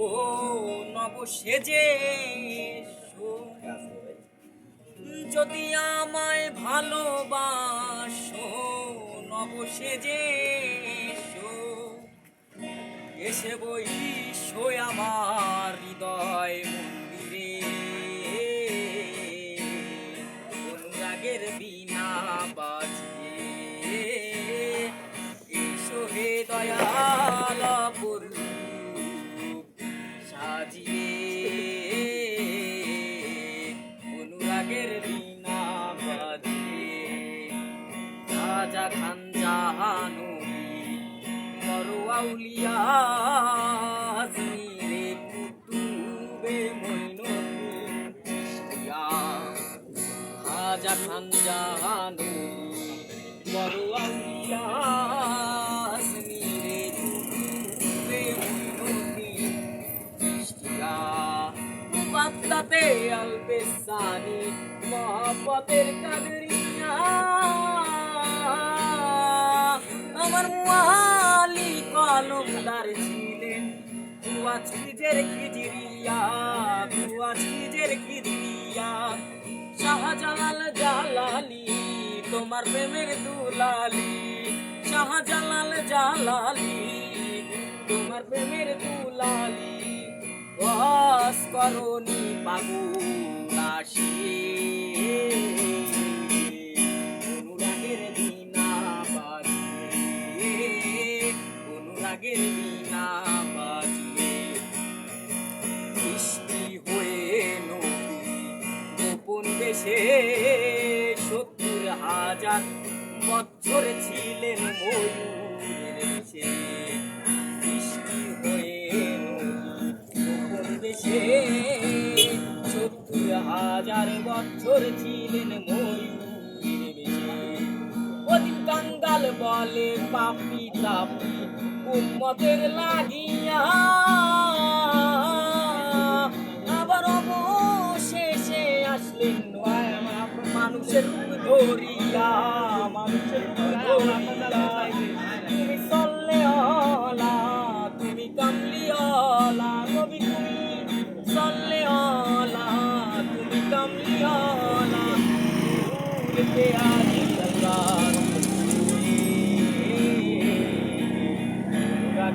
ও নব সেজে। যদি আমায় ভালোবাসো, নব সেজে এসো। এসে বইসো আমার হৃদয় মন্দিরে অনুরাগের বিনা বাজিয়ে এসো হে দয়াল সাজিয়ে অনুরাগের বিনা বাজিয়ে রাজা খান জাহানুরি চিশতিয়া খাজা খান জাহানুরি মরুয়াউলিয়া মুবাদ্দাতে আলবেসানি মহব্বতের কাদরিয়া। আমার মুআলি কলমদার ছিলেন বুয়া ছিজের খিজিরিয়া বুয়া ছিজের খিজিরিয়া। শাহজালাল জালালি, তোমার প্রেমের দুলালি। শাহজালাল জালালি, তোমার প্রেমের দুলালি। করনি পাগুল আসিয়ে অনুরাগের বিনা বাজিয়ে, অনুরাগের বিনা বাজিয়ে। সৃষ্টি হয়ে নদী গোপন দেশে, সত্তর হাজার বছর ছিলেন ময়ূরের হাজার বছর ছিলেন দেশে ওদিন কাঙ্গাল বলে পাপি তাপি, উম্মতের লাগিয়া। আবার অবশেষে আসলেন মানুষের ধরিয়া মানুষের ধরিয়া।